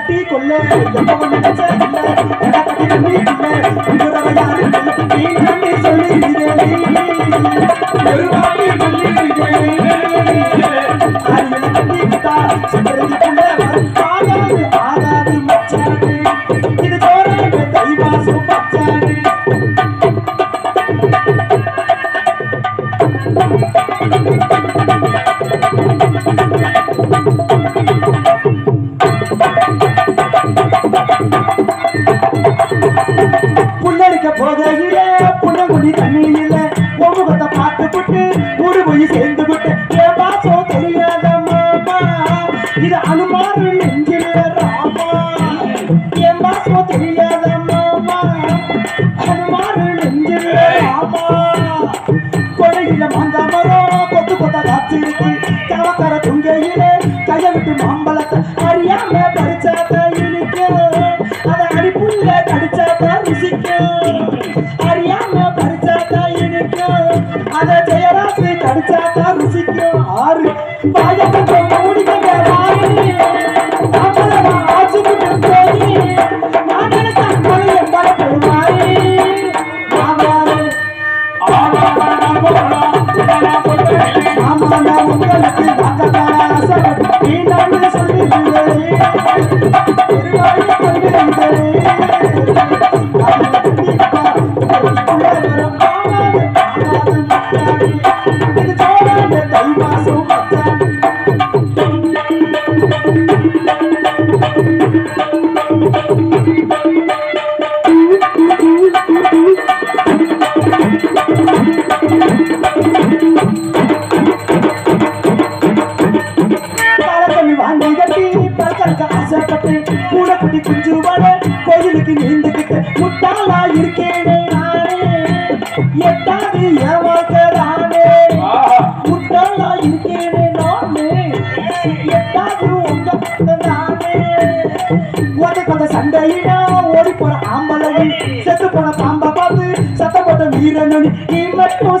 கட்டி கொள்ள இது தோற தைவாசம் மச்சான் சேர்ந்துகிட்டு ஒரு போய் சேர்ந்துகிட்டு ஏதாச்சோ தெரியாத மாமா இது அனுமாரு நெஞ்சில் ராமா. ஏதாச்சோ தெரியாத மாமா அனுமாரு நெஞ்சில் ராமா. கொடையில மந்தமரோ கொத்து கொத்த காத்திருக்கு துங்கையிலே கைய விட்டு மாம்பழத்தை ஓட்டை கொண்ட சண்டையினா ஓடி போற ஆம்பளை செத்து போன பாம்ப பார்த்து சத்தப்பட்ட வீரனு நீ மட்டும்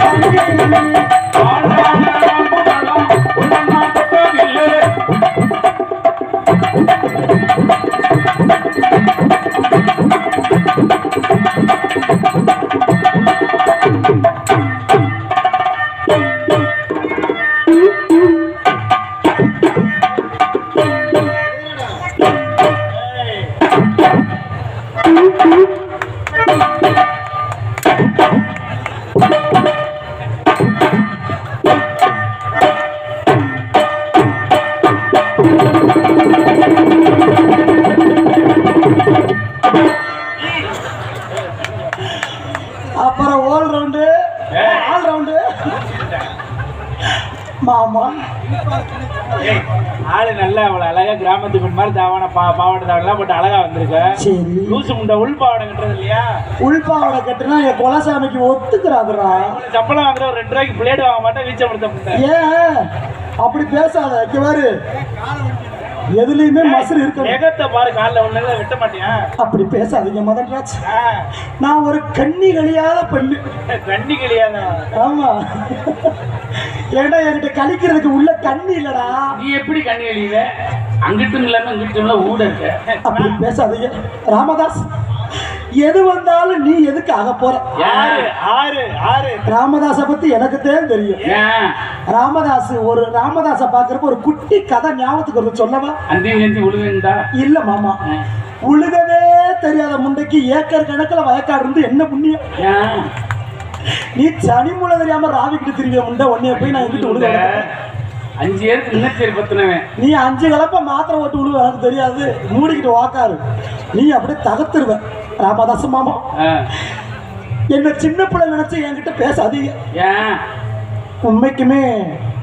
தாமத்துக்கு மாதிரி தாவான பா பாவாடை தாவலாம் போட்டு அழகா வந்திருக்கு. சரி. லூசு முண்டை உள் பாவாடை கட்டுறது இல்லையா? உள் பாவாடை கட்டுனா என் குலசாமிக்கு ஒத்துக்கிறாதுரா சப்பளம் வாங்குற ஒரு ரெண்டு ரூபாய்க்கு பிளேட் வாங்க மாட்டேன் வீச்சப்படுத்த ஏன்? அப்படி பேசாத இங்க பாரு. எதுலயுமே மசரு இருக்கணும் நெகத்தை பாரு காலில் ஒண்ணு வெட்ட மாட்டியா? அப்படி பேசாதீங்க மதன்ராஜ். நான் ஒரு கண்ணி கழியாத பெண்ணு. கண்ணி கிளியாத ஆமா. ஏன்டா என்கிட்ட கழிக்கிறதுக்கு உள்ள தண்ணி இல்லடா? நீ எப்படி கண்ணி எழுத அங்கிட்டும் இல்லாம இங்கிட்டும் ஊட இருக்க. அப்படி பேசாதீங்க. ராமதாஸ் எது வந்தாலும் நீ எதுக்கு ஆக போற? ராமதாஸை பத்தி எனக்கு தான் தெரியும். ராமதாஸ் ஒரு ராமதாஸை பாக்குறப்ப ஒரு குட்டி கதை ஞாபகத்துக்கு வருது. சொல்லவா? இல்ல மாமா. உழுகவே தெரியாத முண்டைக்கு ஏக்கர் கணக்குல வயக்காடு இருந்து என்ன புண்ணியம்? நீ சனி மூல தெரியாம ராவிக்கிட்டு திரிவிய முண்டை உன்னைய போய் நான் எங்கிட்டு விழுக அஞ்சு ஏருக்கு முன்னேற்றி பத்தினவன். நீ அஞ்சு கலப்ப மாத்திரை ஓட்டு விழுவ எனக்கு தெரியாது. மூடிக்கிட்டு வாக்காரு நீ அப்படியே தகத்துருவ. ராமதாஸ் மாமா என்ன சின்ன பிள்ளை நினைச்சு என்கிட்ட பேசாதீங்க ஏன்? உண்மைக்குமே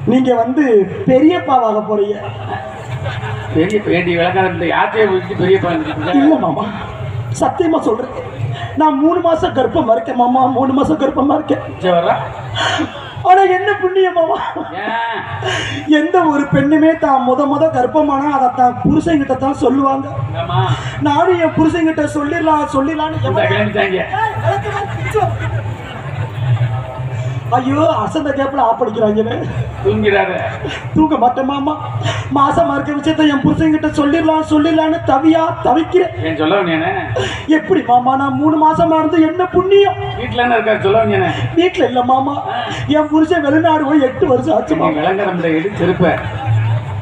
நீங்க வந்து பெரியப்பாவாக போறீங்க. பெரிய வேண்டிய விளக்காரத்துல யாத்தையே வச்சுட்டு பெரிய பழம் இல்ல மாமா. சத்தியமா சொல்றேன். நான் மூணு மாசம் கர்ப்பமா இருக்கேன் மாமா. மூணு மாசம் கர்ப்பமா இருக்கேன். ஆனா என்ன புண்ணியம் மாமா? ஏன்? எந்த ஒரு பெண்ணுமே தான் முத முத கர்ப்பமானா அதை தான் புருஷன்கிட்ட தான் சொல்லுவாங்க. நானும் என் புருஷன்கிட்ட சொல்லிடலாம் கிளம்பிட்டாங்க. ஐயோ அசந்த கேப்ல ஆப்படிக்கிறாங்க தூங்கிறாத தூக்க மாட்டேன் மாமா. மாசமா இருக்க விஷயத்த என் புருஷன்கிட்ட சொல்லிடலாம் சொல்லிடலாம்னு தவியா தவிக்கிறேன். ஏன் சொல்ல வேண்டியானே எப்படி மாமா நான் மூணு மாசமா இருந்து என்ன புண்ணியம்? வீட்டுல என்ன இருக்கா சொல்ல வேண்டியானே வீட்டுல இல்ல மாமா. என் புருஷன் வெளிநாடு போய் எட்டு வருஷம் ஆச்சு நீ மாமா. விளங்கரம்ல எடு செருப்ப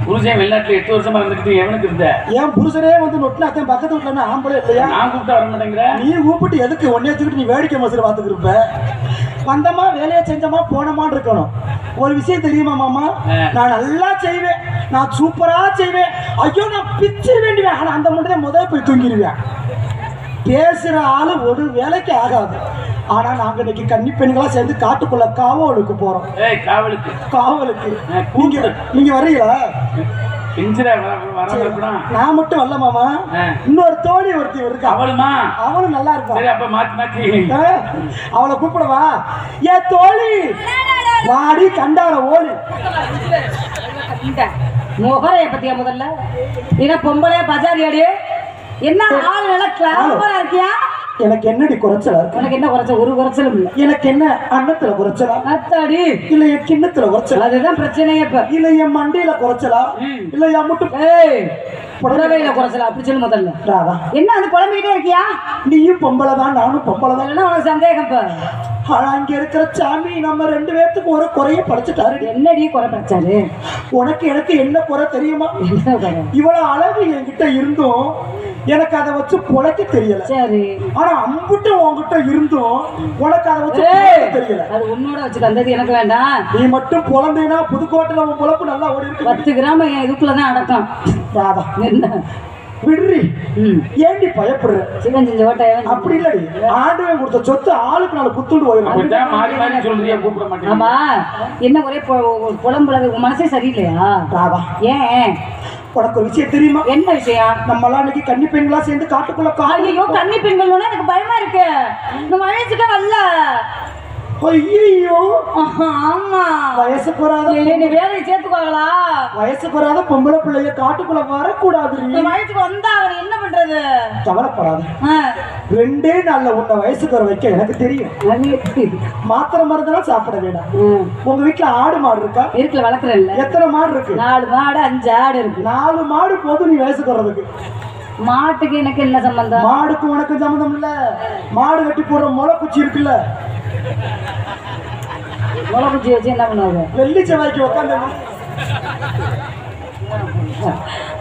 புருஷன் வெளிநாட்டுல எட்டு வருஷமா இருந்துக்கிட்டு எவனுக்கு இருந்த? என் புருஷனே வந்து நொட்டினாத்தன் பக்கத்து வீட்டுல ஆம்பளை இல்லையா? நான் கூப்பிட்டா வர மாட்டேங்கிற. நீ கூப்பிட்டு எதுக்கு ஒன்னே வச்சுக்கிட்டு நீ வேடிக்கை மசூர் பார்த்துக்கிருப்ப வந்தமா வேலையை செஞ்சமா போனமான்னு இருக்கணும். ஒரு விஷயம் தெரியுமா மாமா. நான் நல்லா செய்வேன். நான் சூப்பரா செய்வேன். ஐயோ நான் பிச்சிட வேண்டியவேன் ஆனா அந்த மட்டும் முதல்ல போய் தூங்கிடுவேன். பேசுற ஆளு ஒரு வேலைக்கு ஆகாது. ஆனா நாங்க இன்னைக்கு கன்னி பெண்களா சேர்ந்து காட்டுக்குள்ள காவலுக்கு போறோம். காவலுக்கு. காவலுக்கு. நீங்க. நீங்க வர்றீங்களா? நான் மட்டும் வரல மாமா. இன்னொரு தோழி ஒருத்தி இருக்கா. அவளுமா? அவளும் நல்லா இருப்பா. சரி அப்ப மாத்தி மாத்தி. ஆ, அவளை கூப்பிடவா? ஏ தோழி. வாடி கண்டார ஓடி. முகரைய பத்தியா முதல்ல? நீங்க பொம்பளையா பஜாரியாடி? என்ன ஆள் நல்லா கிளாமரா இருக்கியா? எனக்கு என்னடி குறைச்சலா இருக்கு? உனக்கு என்ன குறைச்ச ஒரு குறைச்சலும் இல்ல. எனக்கு என்ன அன்னத்துல குறைச்சலா? அத்தாடி. இல்ல என் கிண்ணத்துல குறைச்சலா? அதுதான் பிரச்சனையே இப்ப. இல்ல என் மண்டையில குறைச்சலா? இல்ல என் முட்டு புடவையில குறைச்சல? அப்படி சொல்லு முதல்ல. ராதா. என்ன அது குழம்பிக்கிட்டே இருக்கியா? நீயும் பொம்பளை தான் நானும் பொம்பளை தான் உனக்கு சந்தேகம் இப்ப. ஆனா அங்க இருக்கிற சாமி நம்ம ரெண்டு பேர்த்துக்கு ஒரு குறைய படைச்சிட்டாரு. என்னடி குறை படிச்சாரு? உனக்கு எனக்கு என்ன குறை தெரியுமா? இவ்வளவு அழகு என்கிட்ட இருந்தும் எனக்கு அதை வச்சு பொழைக்க தெரியல. சரி. ஆனா அம்புட்டு உன்கிட்ட இருந்தும் உனக்கு அதை வச்சு தெரியல. அது உன்னோட வச்சு தந்தது எனக்கு வேண்டாம். நீ மட்டும் பொழந்தீங்கன்னா புதுக்கோட்டையில உன் பொழப்பு நல்லா ஓடி இருக்கு. பத்து கிராம் என் இதுக்குள்ளதான் அடக்கம். ராதா என்ன? விடுறி. ஏண்டி பயப்படுற? சிவன் செஞ்ச ஓட்டையவன் அப்படி இல்லடி. ஆண்டவன் கொடுத்த சொத்து ஆளுக்கு நாலு குத்துண்டு போயிடும் மாறி மாறி சொல்றியா கூப்பிட மாட்டேன். ஆமா. என்ன ஒரே பொ- புலம்புலது உன் மனசே சரியில்லையா? ராதா. ஏன்? உனக்கு ஒரு விஷயம் தெரியுமா? என்ன விஷயம்? நம்மலாம் இன்னைக்கு கன்னி பெண்களா சேர்ந்து காட்டுக்குள்ள ஐயோ கன்னி பெண்கள் எனக்கு பயமா இருக்கு. இந்த வயசுக்கு வரல ஐயோ ஆமா. வராத ஏய், நீ வேலைக்கு சேர்த்துக்கோங்களா. வயசுக்கு வராத பொம்பளை பிள்ளைய காட்டுக்குள்ள வரக்கூடாது வயசுக்கு வந்தா அவர் என்ன பண்றது? கவலைப்படாத. ரெண்டே நாள்ல உன்னை வயசுக்கு வர வைக்க எனக்கு தெரியும். மாத்திரை மருந்தெல்லாம் சாப்பிட வேண்டாம். உங்க வீட்டுல ஆடு மாடு இருக்கா? இருக்குல்ல வளர்க்குறேன்ல. எத்தனை மாடு இருக்கு? நாலு மாடு அஞ்சு ஆடு இருக்கு. நாலு மாடு போதும் நீ வயசுக்கு வர்றதுக்கு. மாட்டுக்கு எனக்கு என்ன சம்பந்தம்? மாடுக்கு உனக்கு சம்மந்தம் இல்ல. மாடு கட்டி போடுற முளை குச்சி இருக்குல்ல. முளை குச்சி வச்சு என்ன பண்ணுவாங்க? வெள்ளி செவ்வாய்க்கு உட்காந்து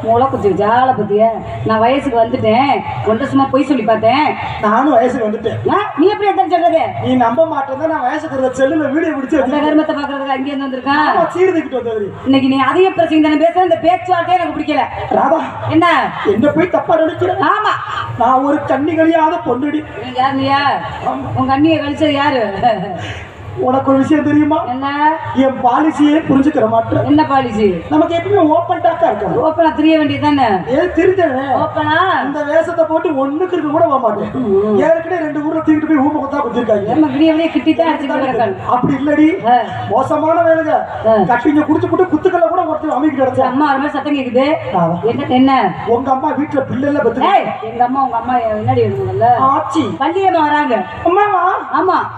முளை வச்சு ஆளை பத்தியா? நான் வயசுக்கு வந்துட்டேன். ஒன்றை சும்மா பொய் சொல்லி பார்த்தேன். நானும் வயசுக்கு வந்துட்டேன். நீ எப்படி எத்தனை சொல்றது? நீ நம்ப மாட்டேன் நான் வயசுக்கு வர்ற செல்லுல வீடியோ பிடிச்சு அந்த கர்மத்தை பாக்குறதுக்கு அங்கேயே இருந்து வந்திருக்கான் சீர்திக்கிட்டு வந்தது இன்னைக்கு நீ அதிக பிரச்சனை தானே பேசுற? இந்த பேச்சுவார்த்தையே எனக்கு பிடிக்கல. ராதா என்ன? என்ன போய் தப்பா நினைக்கிறேன் ஆமா. நான் ஒரு கண்ணி கழியாத பொண்ணுடி யார் நீயா உங்க அண்ணியை கழிச்சது யாரு? உனக்கு ஒரு விஷயம் தெரியுமா? என்ன? என் பாலிசியே புரிஞ்சுக்கிற மாட்டேன். என்ன பாலிசி நமக்கு எப்பவுமே ஓப்பன் டாக்கா இருக்கணும். ஓப்பனா தெரிய வேண்டியது தானே ஏன் தெரிஞ்சவன் ஓப்பனா இந்த வேஷத்தை போட்டு ஒண்ணுக்கு இருக்க கூட போக மாட்டேன் ஏற்கனவே ரெண்டு ஊர்ல தூக்கிட்டு போய் ஊமை கொத்தா குத்திருக்காங்க. நம்ம விடிய கிட்டி தான் கிடக்காங்க அப்படி இல்லடி. மோசமான வேலைங்க. கட்டிங்க குடிச்சு போட்டு குத்துக்கல்ல கூட ஒருத்தர் அமைக்கிட்டு கிடச்சா. அம்மா ரொம்ப சத்தம் கேக்குது. என்ன என்ன? உங்க அம்மா வீட்டுல பிள்ளைல பத்து ஏய் எங்க அம்மா உங்க அம்மா என்னடி எழுதுங்கல்ல ஆச்சி. பள்ளியம்மா வராங்க. அம்மாவா? ஆமா.